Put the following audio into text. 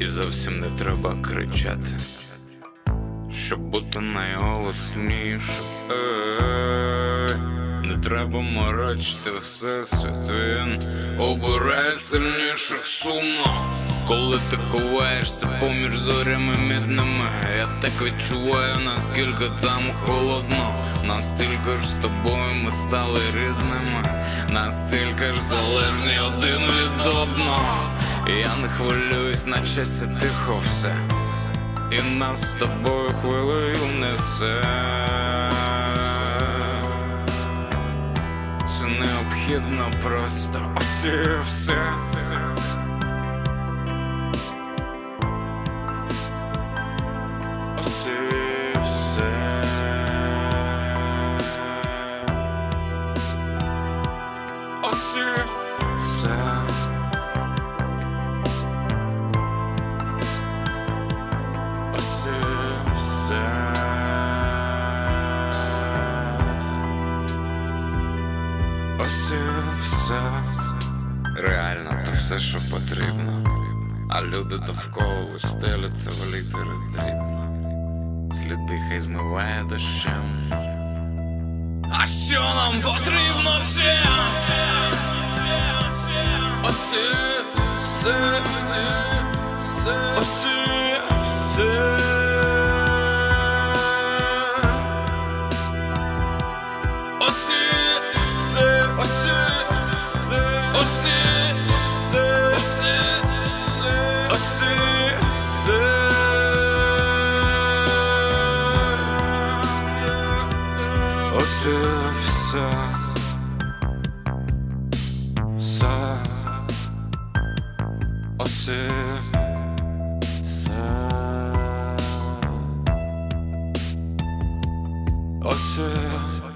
І зовсім не треба кричати, щоб бути найголоснішим. Не треба морочити все святин, обирай сильніших сумно. Коли ти ховаєшся поміж зорями мідними, я так відчуваю, наскільки там холодно, настільки ж з тобою ми стали рідними, настільки ж залежні один від одного. Я не хвилююсь, наче ся тихо все, і нас з тобою хвилею несе. Це необхідно просто ось все. Ось все. Ось все. Реально, то все, що потрібно. А люди довкола стеляться в літери дрібно. Сліди хай змиває дощем. А що нам потрібно всім? Ось і все. Все. Ось і все. Ось і